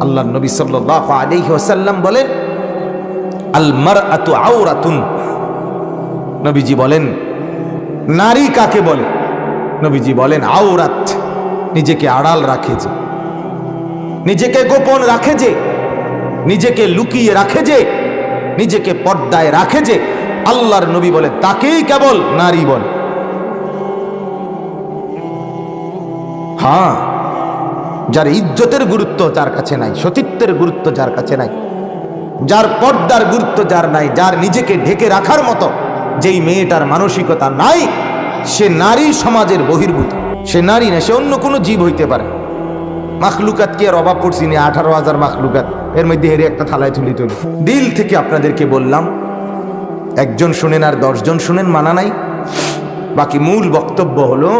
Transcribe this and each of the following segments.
আল্লাহ নবী সাল্লাল্লাহু আলাইহি ওয়াসাল্লাম বলেন আল মারআতু আওরাতুন। নবীজি বলেন, নারী কাকে বলে? নবীজি বলেন, আওরাত, নিজেকে আড়াল রাখে যে, নিজেকে গোপন রাখে যে, নিজেকে লুকিয়ে রাখে যে, নিজেকে পর্দায় রাখে যে। আল্লাহর নবী বলে, তাকেই কেবল নারী বলে। হ্যাঁ যার ইজ্জতের গুরুত্ব যার কাছে নাই, সতীত্বের গুরুত্ব যার কাছে নাই, যার পর্দার গুরুত্ব যার নাই, যার নিজেকে ঢেকে রাখার মতো যেই মেয়েটার মানসিকতা নাই, সে নারী সমাজের বহির্ভূত। সে নারী না, সে অন্য কোনো জীব হইতে পারে। মাখলুকাত কি আর অভাব পড়ছি না, আঠারো হাজার মাখলুকাত। এর মধ্যে হেরে একটা থালায় তুলি তুলি। দিল থেকে আপনাদেরকে বললাম, একজন শুনেন আর দশজন শুনেন মানা নাই। বাকি মূল বক্তব্য হলো,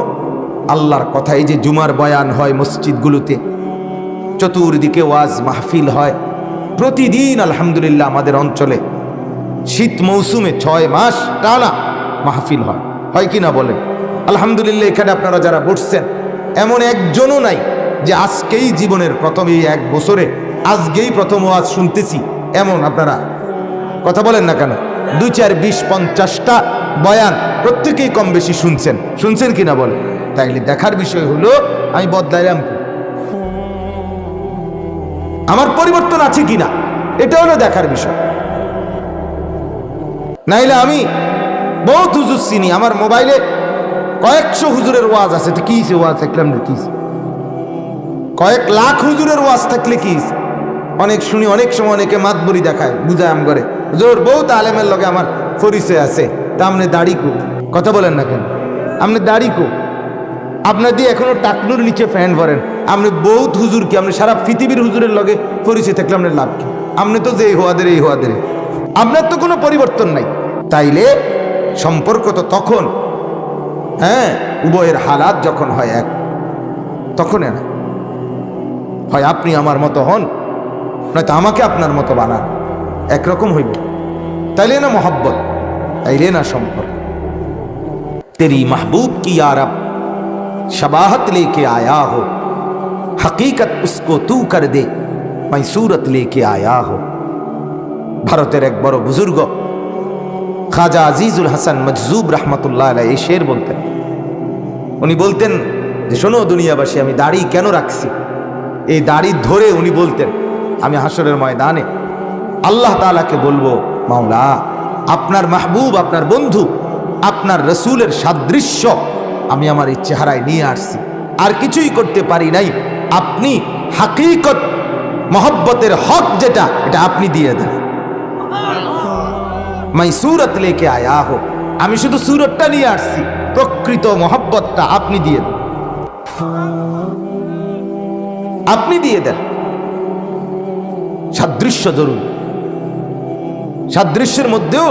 আল্লাহর কথা, এই যে জুমার বয়ান হয় মসজিদগুলোতে চতুর্দিকে ওয়াজ মাহফিল হয়। প্রতিদিন আলহামদুলিল্লাহ আমাদের অঞ্চলে শীত মৌসুমে ছয় মাস টানা মাহফিল হয়। হয় কি না বলেন? আলহামদুলিল্লাহ এখানে আপনারা যারা বসছেন, এমন একজনও নাই যে আজকেই জীবনের প্রথম এই এক বছরে, আজকেই প্রথম ওয়াজ শুনতেছি, এমন আপনারা। কথা বলেন না কেন? দুই চার বিশ পঞ্চাশটা বয়ান প্রত্যেকেই কম বেশি শুনছেন শুনছেন কিনা বলে তাইলে দেখার বিষয় হলো, আমি বদলাইলাম কি? আমার পরিবর্তন আছে কিনা এটা হলো দেখার বিষয়। নাইলে আমি বহুত হুজুর চিনি, আমার মোবাইলে কয়েকশো হুজুরের ওয়াজ আছে, তো কি হইছে ওয়াজ দেখলাম না, কি কয়েক লাখ হুজুরের ওয়াজ থাকলে কি অনেক শুনি, অনেক সময় অনেকে মাতবরি দেখায়, বুঝায় আম করে জোর বহুত আলেমের লগে আমার পরিচয় আছে, তা আপনি দাড়ি কো, কথা বলেন না কেন? আপনি দাড়ি কো। আপনার দিয়ে এখনও টাকলুর নিচে ফ্যান ভরেন, আপনি বহুত হুজুরকে আপনি সারা পৃথিবীর হুজুরের লগে পরিচয় থাকলে আপনার লাভ কি? আপনি তো যে এই হোয়াদের এই হোয়াদের আপনার তো কোনো পরিবর্তন নাই। তাইলে সম্পর্ক তো তখন হ্যাঁ উভয়ের হালাত যখন হয় এক তখন না। হয় আপনি আমার মতো হন, নয়তো আমাকে আপনার মতো বানান। একরকম হইব। তাইলে না মোহব্বত, তাইলে না সম্পর্ক। তেরি মাহবুব কি আর शबाहत लेके आया हो हकीकत उसको तू कर दे मैं सूरत लेके आया हो ভারতের এক বড় বুজুর্গ খাজা আজিজুল হাসান মজজুব রহমতুল্লাহ আলাই এই শের বলতেন উনি বলতেন যে শোনো দুনিয়াবাসী আমি দাড়ি কেন রাখছি এই দাড়ি ধরে উনি বলতেন আমি হাসরের ময়দানে আল্লাহ তাআলাকে বলবো মাওলা আপনার মাহবুব আপনার বন্ধু আপনার রসুলের সাদৃশ্য আমি আমার এই চেহারায় নিয়ে আসছি। আর কিছুই করতে পারি নাই। আপনি হাকিকত, মহব্বতের হক যেটা, এটা আপনি দিয়ে দেন। মাই সুরত লেকে আয়া হো। আমি শুধু সুরতটা নিয়ে আসছি, প্রকৃত মহব্বতটা আপনি দিয়ে দেন। আপনি দিয়ে দেন। সাদৃশ্য জরুরি। সাদৃশ্যের মধ্যেও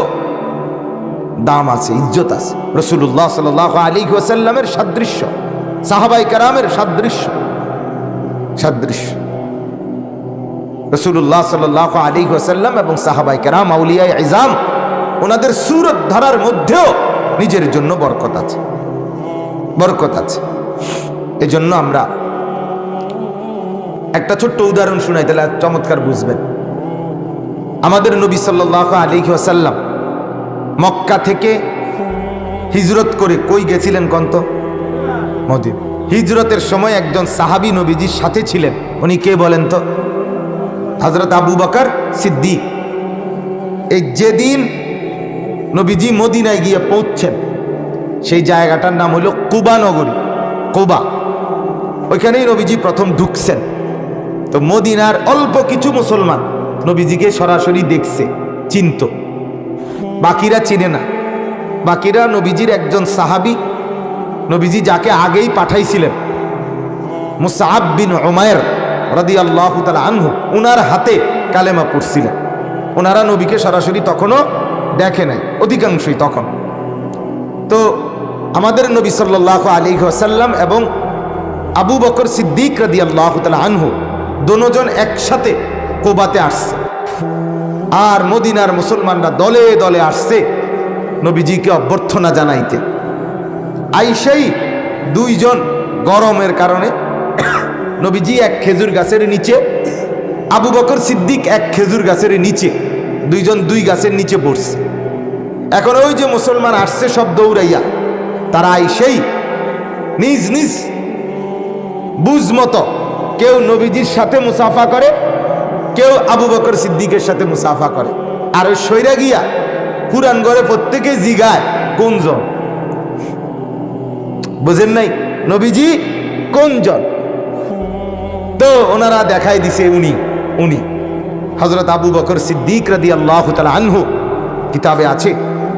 দাম আছে, ইজ্জত আছে। রসুল্লাহ সাল আলী ওয়াসাল্লামের সাদৃশ্য সাহাবাই কারামের সাদৃশ্য সাদৃশ্য। রসুল্লাহ সাল আলী ওয়াসাল্লাম এবং সাহাবাই কারাম, আউলিয়ায় ইজাম, ওনাদের সুরত ধারার মধ্যেও নিজের জন্য বরকত আছে। বরকত আছে। এজন্য আমরা একটা ছোট্ট উদাহরণ শুনাই, তাহলে চমৎকার বুঝবেন। আমাদের নবী সাল্লাহ আলী ওয়াসাল্লাম মক্কা থেকে হিজরত করে কই গেছিলেন কন্ত? মদিন। হিজরতের সময় একজন সাহাবী নবীজির সাথে ছিলেন। উনি কে বলেন তো? হজরত আবু বকর সিদ্দিক। এই যেদিন নবীজি মদিনায় গিয়ে পৌঁছছেন সেই জায়গাটার নাম হলো কুবা নগরী। কুবা। ওইখানেই নবীজি প্রথম ঢুকছেন। তো মদিনার অল্প কিছু মুসলমান নবীজিকে সরাসরি দেখছে, চিন্ত। বাকিরা চিনে না। বাকিরা নবীজির একজন সাহাবি। নবীজি যাকে আগেই পাঠাইছিলেন মুসাহাব বিন ওমায়ের রাদি আল্লাহ আনহু, উনার হাতে কালেমা পড়ছিলেন। ওনারা নবীকে সরাসরি তখনও দেখে নাই, অধিকাংশই তখন। তো আমাদের নবী সাল্লাহ আলী আসাল্লাম এবং আবু বকর সিদ্দিক রাদি আল্লাহ আনহু দোনোজন একসাথে কোবাতে আসছে। আর মদিনার মুসলমানরা দলে দলে আসছে নবীজিকে অভ্যর্থনা জানাইতে। আইসাই দুইজন গরমের কারণে নবীজি এক খেজুর গাছের নিচে, আবু বকর সিদ্দিক এক খেজুর গাছের নিচে, দুইজন দুই গাছের নিচে পড়ছে এখন ওই যে মুসলমান আসছে সব দৌড়াইয়া, তারা আইসেই নিজ নিজ বুঝ মতো কেউ নবীজির সাথে মুসাফা করে কেউ আবু বকর সিদ্দিকের সাথে মুসাফা করে। আর ওই সৈরা গিয়া পুরান ঘরে প্রত্যেকে জিগায়, কোনজন? বুঝেন নাই? নবীজি, কোনজন? তো ওনারা দেখাই দিছে উনি উনি। হজরত আবু বকর সিদ্দিক রাদি আল্লাহ আনহু কিতাবে আছে।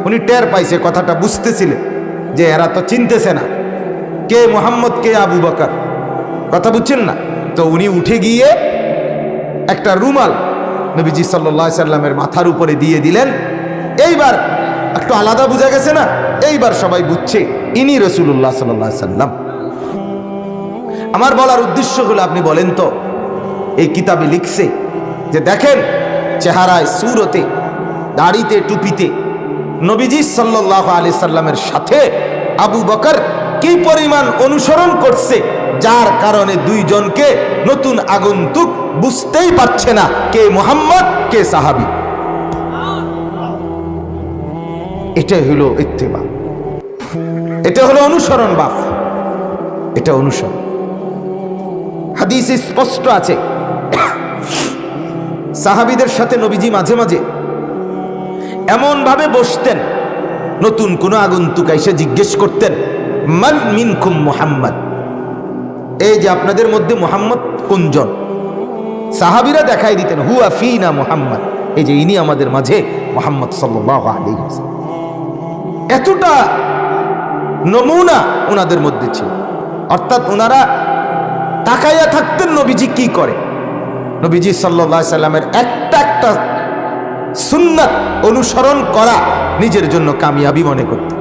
উনি টের পাইছে, কথাটা বুঝতেছিলেন যে এরা তো চিনতেছে না। কে মোহাম্মদ, কে আবু বকর? কথা বুঝছেন না? তো উনি উঠে গিয়ে একটা রুমাল নবীজি সাল্লাহ সাল্লামের মাথার উপরে দিয়ে দিলেন। এইবার একটু আলাদা বোঝা গেছে না? এইবার সবাই বুঝছে, ইনি রসুল্লাহ সাল্লাহ সাল্লাম। আমার বলার উদ্দেশ্য হলো, আপনি বলেন তো, এই কিতাবে লিখছে যে দেখেন, চেহারায়, সুরতে, দাড়িতে, টুপিতে নবীজি সাল্লাহ আলি সাল্লামের সাথে আবু বকর কি পরিমাণ অনুসরণ করছে? যার কারণে দুইজনকে নতুন আগন্তুক বুঝতেই পারছে না কে মোহাম্মদ, কে সাহাবি। এটাই হলো ইত্তেবা। এটা হলো অনুসরণ বাপ। এটা অনুসরণ। হাদিসে স্পষ্ট আছে। সাহাবিদের সাথে নবীজি মাঝে মাঝে এমন ভাবে বসতেন, নতুন কোন আগন্তুক এসে জিজ্ঞেস করতেন, মান মিনকুম মোহাম্মদ? এই যে আপনাদের মধ্যে মোহাম্মদ কোনজন সাহাবিরা দেখাই দিতেন, হুয়া ফিনা মোহাম্মদ। এই যে ইনি আমাদের মাঝে মোহাম্মদ সাল্লাহ আলী এতটা নমুনা ওনাদের মধ্যে ছিল। অর্থাৎ ওনারা তাকাইয়া থাকতেন নবীজি কি করে? নবীজি সাল্লা সাল্লামের একটা একটা সুন্নাত অনুসরণ করা নিজের জন্য কামিয়াবি মনে করতেন।